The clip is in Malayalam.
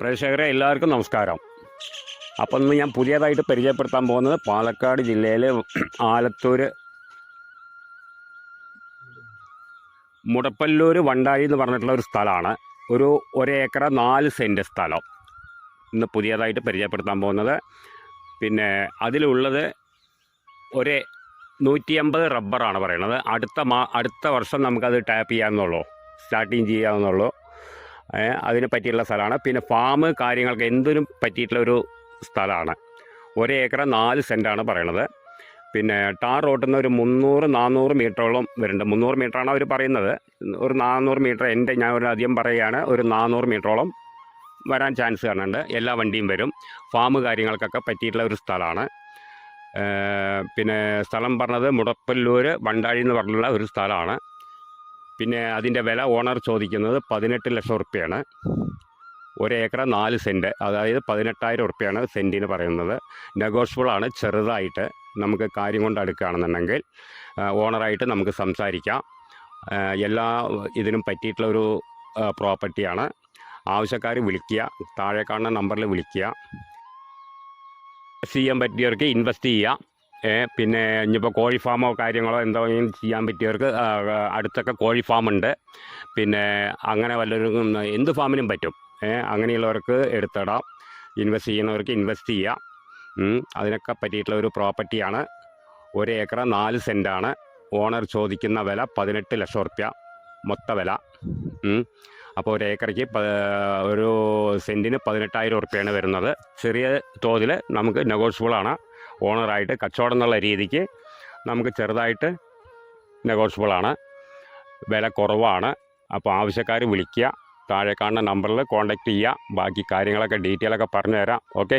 പ്രേക്ഷകരെ എല്ലാവർക്കും നമസ്കാരം. അപ്പം ഇന്ന് ഞാൻ പുതിയതായിട്ട് പരിചയപ്പെടുത്താൻ പോകുന്നത് പാലക്കാട് ജില്ലയിലെ ആലത്തൂർ മുടപ്പല്ലൂർ വണ്ടാഴി എന്ന് പറഞ്ഞിട്ടുള്ള ഒരു സ്ഥലമാണ്. ഒരു ഒരേക്കറ നാല് സെന്റ് സ്ഥലം. ഇന്ന് പുതിയതായിട്ട് പരിചയപ്പെടുത്താൻ പോകുന്നത്. പിന്നെ അതിലുള്ളത് ഒരേ നൂറ്റി അമ്പത് റബ്ബറാണ് പറയുന്നത്. അടുത്ത മാ അടുത്ത വർഷം നമുക്കത് ടാപ്പ് ചെയ്യാമെന്നുള്ളൂ സ്റ്റാർട്ടിങ് ചെയ്യാമെന്നുള്ളൂ അതിന് പറ്റിയുള്ള സ്ഥലമാണ്. പിന്നെ ഫാം കാര്യങ്ങൾക്ക് എന്തിനും പറ്റിയിട്ടുള്ള ഒരു സ്ഥലമാണ്. ഒരു ഏക്കർ നാല് സെന്റാണ് പറയണത്. പിന്നെ ടാർ റോട്ടിൽ നിന്ന് ഒരു മുന്നൂറ് നാനൂറ് മീറ്ററോളം വരുന്നുണ്ട്. മുന്നൂറ് മീറ്ററാണ് അവർ പറയുന്നത്. ഒരു നാനൂറ് മീറ്റർ എന്റെ ഞാൻ ഒരു അധികം പറയുകയാണ്. ഒരു നാനൂറ് മീറ്ററോളം വരാൻ ചാൻസ് കാണുന്നുണ്ട്. എല്ലാ വണ്ടിയും വരും. ഫാം കാര്യങ്ങൾക്കൊക്കെ പറ്റിയിട്ടുള്ള ഒരു സ്ഥലമാണ്. പിന്നെ സ്ഥലം പറഞ്ഞത് മുടപ്പല്ലൂർ വണ്ടാഴി എന്ന് പറഞ്ഞുള്ള ഒരു സ്ഥലമാണ്. പിന്നെ അതിന്റെ വില ഓണർ ചോദിക്കുന്നത് പതിനെട്ട് ലക്ഷം ഉറുപ്പ്യാണ് ഏക്കർ നാല് സെന്റ് അതായത് പതിനെട്ടായിരം ഉറുപ്പ്യാണ് സെന്റിന് പറയുന്നത്. നെഗോഷ്യബിളാണ് ചെറുതായിട്ട് നമുക്ക് കാര്യം കൊണ്ട് അടുക്കുകയാണെന്നുണ്ടെങ്കിൽ ഓണറായിട്ട് നമുക്ക് സംസാരിക്കാം. എല്ലാ ഇതിനും പറ്റിയിട്ടുള്ള ഒരു പ്രോപ്പർട്ടിയാണ് ആവശ്യക്കാർ വിളിക്കുക താഴെ കാണുന്ന നമ്പറിൽ വിളിക്കുക. ചെയ്യാൻ പറ്റിയവർക്ക് ഇൻവെസ്റ്റ് ചെയ്യാം ഏ, പിന്നെ ഇനിയിപ്പോൾ കോഴി ഫാമോ കാര്യങ്ങളോ എന്തെങ്കിലും ചെയ്യാൻ പറ്റിയവർക്ക് അടുത്തൊക്കെ കോഴി ഫാമുണ്ട്. പിന്നെ അങ്ങനെ വല്ലവർക്കും എന്ത് ഫാമിനും പറ്റും. അങ്ങനെയുള്ളവർക്ക് എടുത്തിടാം. ഇൻവെസ്റ്റ് ചെയ്യുന്നവർക്ക് ഇൻവെസ്റ്റ് ചെയ്യാം. അതിനൊക്കെ പറ്റിയിട്ടുള്ള ഒരു പ്രോപ്പർട്ടിയാണ്. ഒരു ഏക്കർ നാല് സെന്റാണ് ഓണർ ചോദിക്കുന്ന വില പതിനെട്ട് ലക്ഷം ഉറുപ്യ മൊത്ത വില അപ്പോൾ ഒരു ഏക്കറിക്ക് ഒരു സെന്റിന് പതിനെട്ടായിരം ഉറുപ്പ്യാണ് വരുന്നത്. ചെറിയ തോതിൽ നമുക്ക് നെഗോഷ്യബിളാണ് ഓണറായിട്ട് കച്ചവടം എന്നുള്ള രീതിക്ക് നമുക്ക് ചെറുതായിട്ട് നെഗോഷ്യബിളാണ് വില കുറവാണ്. അപ്പോൾ ആവശ്യക്കാർ വിളിക്കുക. താഴെ കാണുന്ന നമ്പറിൽ കോൺടാക്റ്റ് ചെയ്യുക. ബാക്കി കാര്യങ്ങളൊക്കെ ഡീറ്റെയിലൊക്കെ പറഞ്ഞു തരാം ഓക്കെ